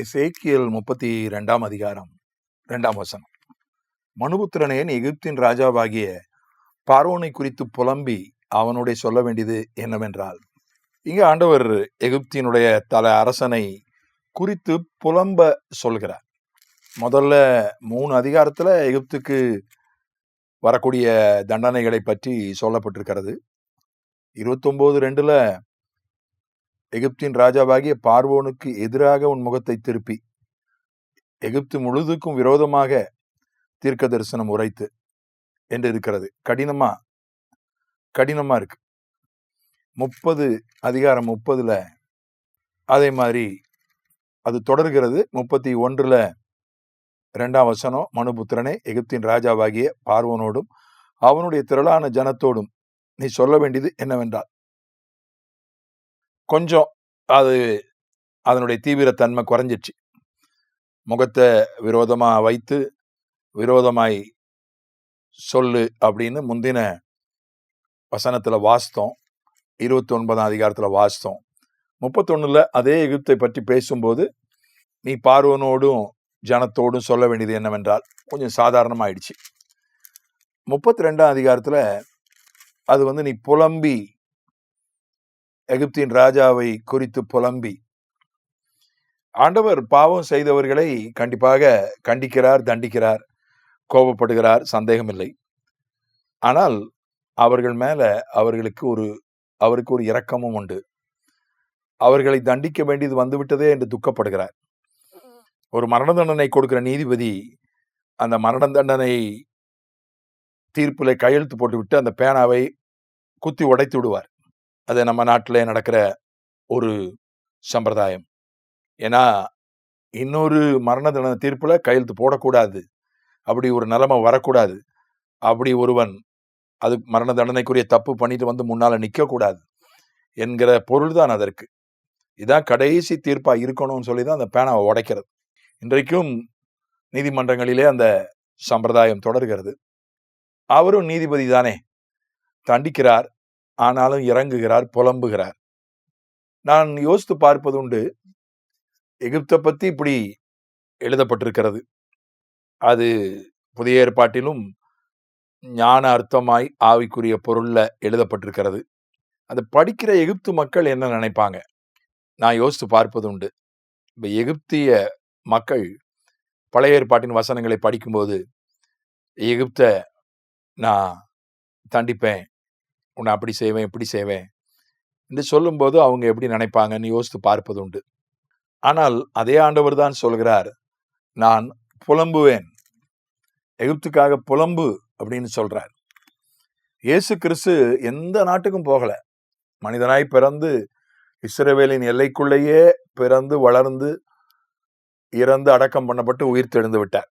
எசேக்கியல் முப்பத்தி ரெண்டாம் அதிகாரம் ரெண்டாம் வசனம். மனுபுத்திரனேன் எகிப்தின் ராஜாவாகிய பார்வோனை குறித்து புலம்பி அவனுடைய சொல்ல வேண்டியது என்னவென்றால் இங்கே ஆண்டவர் எகிப்தினுடைய தல அரசனை குறித்து புலம்ப சொல்கிறார். முதல்ல மூணு அதிகாரத்தில் எகிப்துக்கு வரக்கூடிய தண்டனைகளை பற்றி சொல்லப்பட்டிருக்கிறது. இருபத்தொம்போது ரெண்டில் எகிப்தின் ராஜாவாகிய பார்வோனுக்கு எதிராக உன் முகத்தை திருப்பி. எகிப்து முழுதுக்கும் விரோதமாக தீர்க்க தரிசனம் உரைத்து என்று இருக்கிறது. கடினமா? கடினமா இருக்கு. முப்பது அதிகாரம் முப்பதுல அதே மாதிரி அது தொடர்கிறது. முப்பத்தி ஒன்றுல ரெண்டாம் வசனம் மனுபுத்திரனே எகிப்தின் ராஜாவாகிய பார்வோனோடும் அவனுடைய திரளான ஜனத்தோடும் நீ சொல்ல வேண்டியது என்னவென்றால் கொஞ்சம் அது அதனுடைய தீவிரத்தன்மை குறைஞ்சிச்சு முகத்தை விரோதமாக வைத்து விரோதமாய் சொல்லு அப்படின்னு முந்தின வசனத்தில் வாசித்தோம். இருபத்தி ஒன்பதாம் அதிகாரத்தில் வாசித்தோம். முப்பத்தொன்னுல அதே எகிப்தை பற்றி பேசும்போது நீ பார்வனோடும் ஜனத்தோடும் சொல்ல வேண்டியது என்னவென்றால் கொஞ்சம் சாதாரணமாகிடுச்சு முப்பத்தி ரெண்டாம் அதிகாரத்தில் அது வந்து நீ புலம்பி எகிப்தின் ராஜாவை குறித்து புலம்பி. ஆண்டவர் பாவம் செய்தவர்களை கண்டிப்பாக கண்டிக்கிறார் தண்டிக்கிறார் கோபப்படுகிறார் சந்தேகமில்லை. ஆனால் அவர்கள் மேல அவர்களுக்கு ஒரு அவருக்கு ஒரு இரக்கமும் உண்டு. அவர்களை தண்டிக்க வேண்டியது வந்துவிட்டதே என்று துக்கப்படுகிறார். ஒரு மரண தண்டனை கொடுக்கிற நீதிபதி அந்த மரண தண்டனை தீர்ப்பில் கையெழுத்து போட்டுவிட்டு அந்த பேனாவை குத்தி உடைத்து விடுவார். அது நம்ம நாட்டில் நடக்கிற ஒரு சம்பிரதாயம். ஏன்னா இன்னொரு மரண தண்டனை தீர்ப்பில் கையெழுத்து போடக்கூடாது. அப்படி ஒரு நிலைமை வரக்கூடாது. அப்படி ஒருவன் அது மரண தண்டனைக்குரிய தப்பு பண்ணிட்டு வந்து முன்னால் நிற்கக்கூடாது என்கிற பொருள் தான் அதற்கு. இதான் கடைசி தீர்ப்பாக இருக்கணும்னு சொல்லி தான் அந்த பேனாவை உடைக்கிறது. இன்றைக்கும் நீதிமன்றங்களிலே அந்த சம்பிரதாயம் தொடர்கிறது. அவரும் நீதிபதி தானே. தண்டிக்கிறார். ஆனாலும் இறங்குகிறார் புலம்புகிறார். நான் யோசித்து பார்ப்பது உண்டு. எகிப்தை பற்றி இப்படி எழுதப்பட்டிருக்கிறது. அது புதிய ஏற்பாட்டிலும் ஞான அர்த்தமாய் ஆவிக்குரிய பொருளில் எழுதப்பட்டிருக்கிறது. அதை படிக்கிற எகிப்து மக்கள் என்ன நினைப்பாங்க? நான் யோசித்து பார்ப்பது உண்டு. இப்ப எகிப்திய மக்கள் பழைய ஏற்பாட்டின் வசனங்களை படிக்கும்போது எகிப்த நான் தண்டிப்பேன் உன்னை அப்படி செய்வேன் இப்படி செய்வேன் என்று சொல்லும்போது அவங்க எப்படி நினைப்பாங்கன்னு யோசித்து பார்ப்பது உண்டு. ஆனால் அதே ஆண்டவர் தான் சொல்கிறார் நான் புலம்புவேன். எகிப்துக்காக புலம்பு அப்படின்னு சொல்றார். இயேசு கிறிஸ்து எந்த நாட்டுக்கும் போகல. மனிதனாய் பிறந்து இஸ்ரவேலின் எல்லைக்குள்ளேயே பிறந்து வளர்ந்து இறந்து அடக்கம் பண்ணப்பட்டு உயிர் தெழுந்து விட்டார்.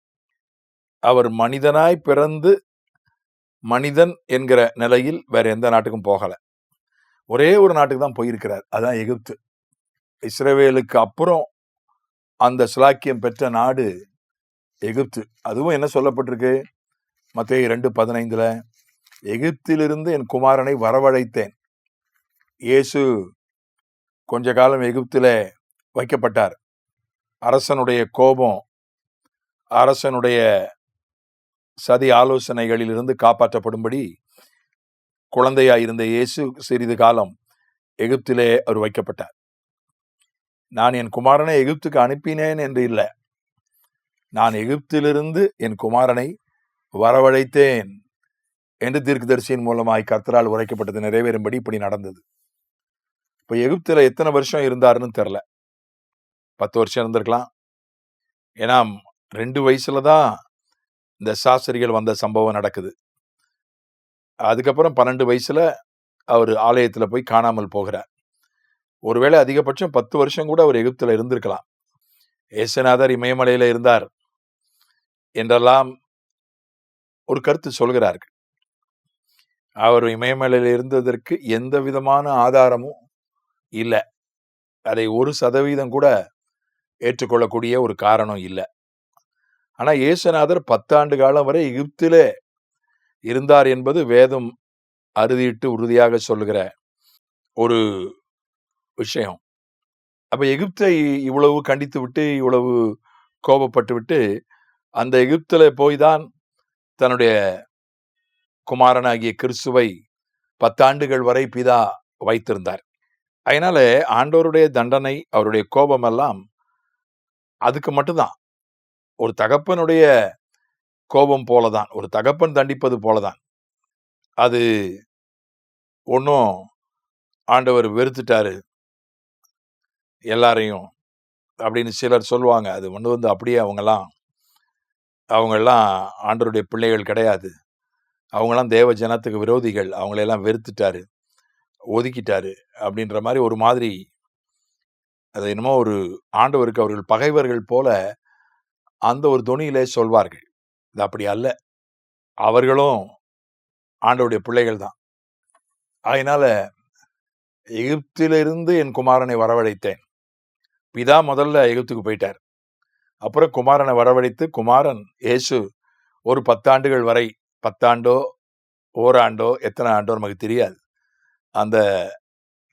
அவர் மனிதனாய் பிறந்து மனிதன் என்கிற நிலையில் வேற எந்த நாட்டுக்கும் போகலை. ஒரே ஒரு நாட்டுக்கு தான் போயிருக்கிறார். அதுதான் எகிப்து. இஸ்ரேவேலுக்கு அப்புறம் அந்த சிலாக்கியம் பெற்ற நாடு எகிப்து. அதுவும் என்ன சொல்லப்பட்டிருக்கு? மத்திய ரெண்டு பதினைந்தில் எகிப்திலிருந்து என் குமாரனை வரவழைத்தேன். இயேசு கொஞ்ச காலம் எகிப்தில் வைக்கப்பட்டார். அரசனுடைய கோபம் அரசனுடைய சதி ஆலோசனைகளில் இருந்து காப்பாற்றப்படும்படி குழந்தையாக இருந்த இயேசு சிறிது காலம் எகிப்திலே அவர் வைக்கப்பட்டார். நான் என் குமாரனை எகிப்துக்கு அனுப்பினேன் என்று இல்லை. நான் எகிப்திலிருந்து என் குமாரனை வரவழைத்தேன் என்று தீர்க்கதரிசியின் மூலமாய் கர்த்தரால் உரைக்கப்பட்டது நிறைவேறும்படி இப்படி நடந்தது. இப்போ எகிப்தில் எத்தனை வருஷம் இருந்தாருன்னு தெரில. பத்து வருஷம் இருந்திருக்கலாம். ஏன்னா ரெண்டு வயசுல தான் இந்த சாஸ்திரிகள் வந்த சம்பவம் நடக்குது. அதுக்கப்புறம் பன்னெண்டு வயசுல அவர் ஆலயத்தில் போய் காணாமல் போகிறார். ஒருவேளை அதிகபட்சம் பத்து வருஷம் கூட அவர் எகிப்தில் இருந்திருக்கலாம். ஏசநாதர் இமயமலையில் இருந்தார். என்றெல்லாம் ஒரு கருத்து சொல்கிறார்கள். அவர் இமயமலையில் இருந்ததற்கு எந்த விதமான ஆதாரமும் இல்லை. அதை ஒரு சதவீதம் கூட ஏற்றுக்கொள்ளக்கூடிய ஒரு காரணம் இல்லை. ஆனால் இயேசுநாதர் பத்தாண்டு காலம் வரை எகிப்திலே இருந்தார் என்பது வேதம் அறுதிட்டு உறுதியாக சொல்லுகிற ஒரு விஷயம். அப்போ எகிப்தை இவ்வளவு கண்டித்து விட்டு இவ்வளவு கோபப்பட்டு விட்டு அந்த எகிப்தில் போய் தான் தன்னுடைய குமாரனாகிய கிறிஸ்துவை பத்தாண்டுகள் வரை பிதா வைத்திருந்தார். அதனால ஆண்டோருடைய தண்டனை அவருடைய கோபமெல்லாம் அதுக்கு மட்டும்தான். ஒரு தகப்பனுடைய கோபம் போலதான். ஒரு தகப்பன் தண்டிப்பது போலதான். அது ஒன்றும் ஆண்டவர் வெறுத்துட்டாரு. எல்லாரையும் அப்படின்னு சிலர் சொல்லுவாங்க. அது ஒன்று வந்து அப்படியே அவங்கெல்லாம் அவங்கெல்லாம் ஆண்டவருடைய பிள்ளைகள் கிடையாது. அவங்களாம் தேவ ஜனத்துக்கு விரோதிகள். அவங்களையெல்லாம் வெறுத்துட்டாரு. ஒதுக்கிட்டாரு அப்படின்ற மாதிரி ஒரு மாதிரி அது என்னமோ ஒரு ஆண்டவருக்கு அவர்கள் பகைவர்கள் போல அந்த ஒரு துணியிலே சொல்வார்கள். இது அப்படி அல்ல. அவர்களும் ஆண்டவுடைய பிள்ளைகள் தான். அதனால எகிப்திலிருந்து என் குமாரனை வரவழைத்தேன். பிதா முதல்ல எகிப்துக்கு போயிட்டார். அப்புறம் குமாரனை வரவழைத்து குமாரன் இயேசு ஒரு பத்தாண்டுகள் வரை பத்தாண்டோ ஓராண்டோ எத்தனை ஆண்டோ நமக்கு தெரியாது. அந்த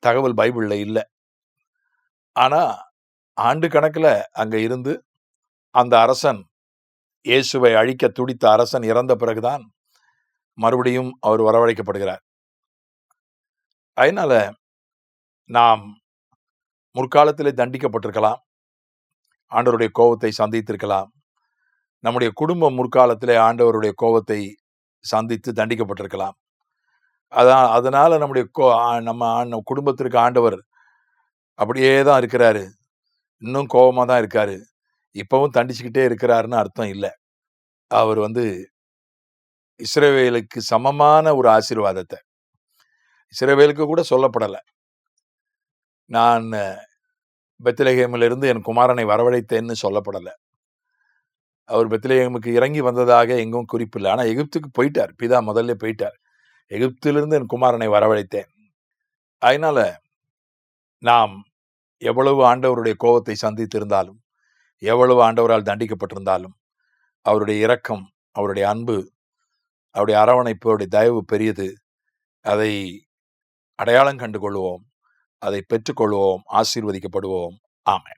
தகவல் பைபிளில் இல்லை. ஆனால் ஆண்டு கணக்கில் அங்கே இருந்து அந்த அரசன் இயேசுவை அழிக்க துடித்த அரசன் இறந்த பிறகுதான் மறுபடியும் அவர் வரவழைக்கப்படுகிறார். அதனால் நாம் முற்காலத்திலே தண்டிக்கப்பட்டிருக்கலாம். ஆண்டவருடைய கோபத்தை சந்தித்திருக்கலாம். நம்முடைய குடும்பம் முற்காலத்திலே ஆண்டவருடைய கோபத்தை சந்தித்து தண்டிக்கப்பட்டிருக்கலாம். அதான் அதனால் நம்முடைய கோ நம்ம குடும்பத்திற்கு ஆண்டவர் அப்படியே தான் இருக்கிறாரு. இன்னும் கோபமாக தான் இருக்காரு. இப்பவும் தண்டிச்சுக்கிட்டே இருக்கிறாருன்னு அர்த்தம் இல்லை. அவர் வந்து இஸ்ரேவேலுக்கு சமமான ஒரு ஆசீர்வாதத்தை. இஸ்ரேவேலுக்கு கூட சொல்லப்படலை. நான் பெத்திலகேமிலிருந்து என் குமாரனை வரவழைத்தேன்னு சொல்லப்படலை. அவர் பெத்திலேயமுக்கு இறங்கி வந்ததாக எங்கும் குறிப்பில்லை ஆனால் எகிப்துக்கு போயிட்டார். பிதா முதல்ல போயிட்டார். எகிப்திலிருந்து என் குமாரனை வரவழைத்தேன். அதனால் நாம் எவ்வளவு ஆண்டவருடைய கோபத்தை சந்தித்திருந்தாலும் எவ்வளவு ஆண்டவரால் தண்டிக்கப்பட்டிருந்தாலும் அவருடைய இரக்கம் அவருடைய அன்பு அவருடைய அரவணைப்பு அவருடைய தயவு பெரியது. அதை அடையாளம் கண்டு கொள்வோம். அதை பெற்றுக்கொள்வோம் ஆசீர்வதிக்கப்படுவோம். ஆமை